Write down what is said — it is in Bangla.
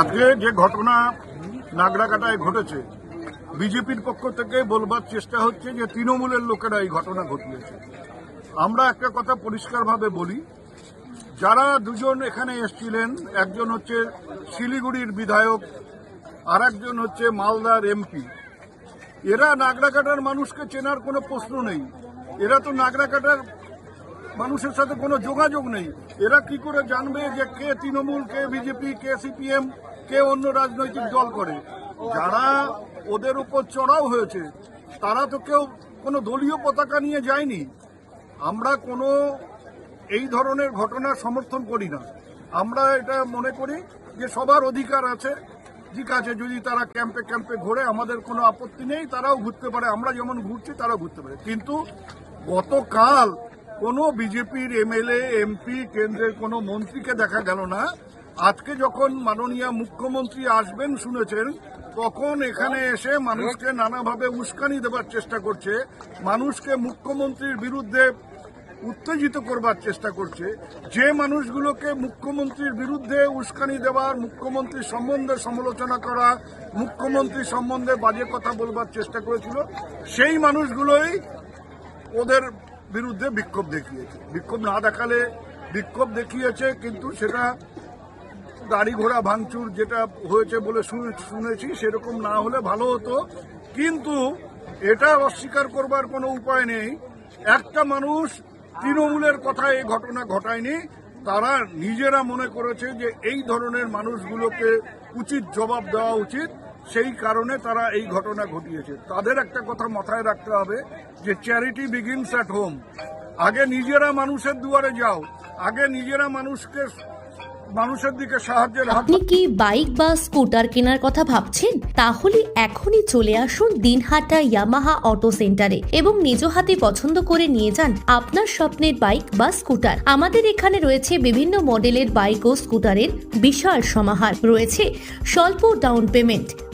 আজকে যে ঘটনা নাগরাকাটায় ঘটেছে, বিজেপির পক্ষ থেকে বলবার চেষ্টা হচ্ছে যে তৃণমূলের লোকেরা এই ঘটনা ঘটিয়েছে। আমরা একটা কথা পরিষ্কারভাবে বলি, যারা দুজন এখানে এসেছিলেন, একজন হচ্ছে শিলিগুড়ির বিধায়ক আর একজন হচ্ছে মালদার এমপি। এরা নাগরাকাটার মানুষকে চেনার কোনো প্রশ্ন নেই। এরা তো নাগরাকাটার মানুষের সাথে কোনো যোগাযোগ নেই। এরা কি করে জানবে যে কে তৃণমূল, কে বিজেপি, কে সিপিএম, কে অন্য রাজনৈতিক দল করে? যারা ওদের উপর চড়াও হয়েছে, তারা তো কেউ কোনো দলীয় পতাকা নিয়ে যায়নি। আমরা কোনো এই ধরনের ঘটনা সমর্থন করি না। আমরা এটা মনে করি যে সবার অধিকার আছে। ঠিক আছে, যদি তারা ক্যাম্পে ক্যাম্পে ঘোরে, আমাদের কোনো আপত্তি নেই, তারাও ঘুরতে পারে। আমরা যেমন ঘুরছি, তারাও ঘুরতে পারে। কিন্তু গতকাল কোনো বিজেপির এমএলএ, এমপি, কেন্দ্রের কোনো মন্ত্রীকে দেখা গেল না। আজকে যখন মাননীয় মুখ্যমন্ত্রী আসবেন শুনেছেন, তখন এখানে এসে মানুষকে নানাভাবে উস্কানি দেবার চেষ্টা করছে, মানুষকে মুখ্যমন্ত্রীর বিরুদ্ধে উত্তেজিত করবার চেষ্টা করছে। যে মানুষগুলোকে মুখ্যমন্ত্রীর বিরুদ্ধে উস্কানি দেওয়ার মুখ্যমন্ত্রীর সম্বন্ধে সমালোচনা করা, মুখ্যমন্ত্রী সম্বন্ধে বাজে কথা বলবার চেষ্টা করেছিল, সেই মানুষগুলোই ওদের বিরুদ্ধে বিক্ষোভ দেখিয়েছে। বিক্ষোভ না দেখালে বিক্ষোভ দেখিয়েছে, কিন্তু সেটা গাড়ি ঘোড়া ভাঙচুর যেটা হয়েছে বলে শুনে- শুনেছি, সেরকম না হলে ভালো হতো। কিন্তু এটা অস্বীকার করবার কোনো উপায় নেই। একটা মানুষ তৃণমূলের কথা এই ঘটনা ঘটায়নি। তারা নিজেরা মনে করেছে যে এই ধরনের মানুষগুলোকে উচিত জবাব দেওয়া উচিত। সেই কারণে তারা এই ঘটনা ঘটিয়েছে। তাদের একটা কথা মাথায় রাখতে হবে যে চ্যারিটি বিগিনস অ্যাট হোম আগে নিজেরা মানুষের দুয়ারে যাও, আগে নিজেরা মানুষকে, মানুষের দিকে সাহায্যের আপনি কি বাইক বা স্কুটার কেনার কথা ভাবছেন? তাহলে এখনই চলে আসুন দিনহাটা ইয়ামাহা অটো সেন্টারে এবং নিজ হাতে পছন্দ করে নিয়ে যান আপনার স্বপ্নের বাইক বা স্কুটার আমাদের এখানে রয়েছে বিভিন্ন মডেলের বাইক ও স্কুটারের বিশাল সমাহার। রয়েছে স্বল্প ডাউন পেমেন্ট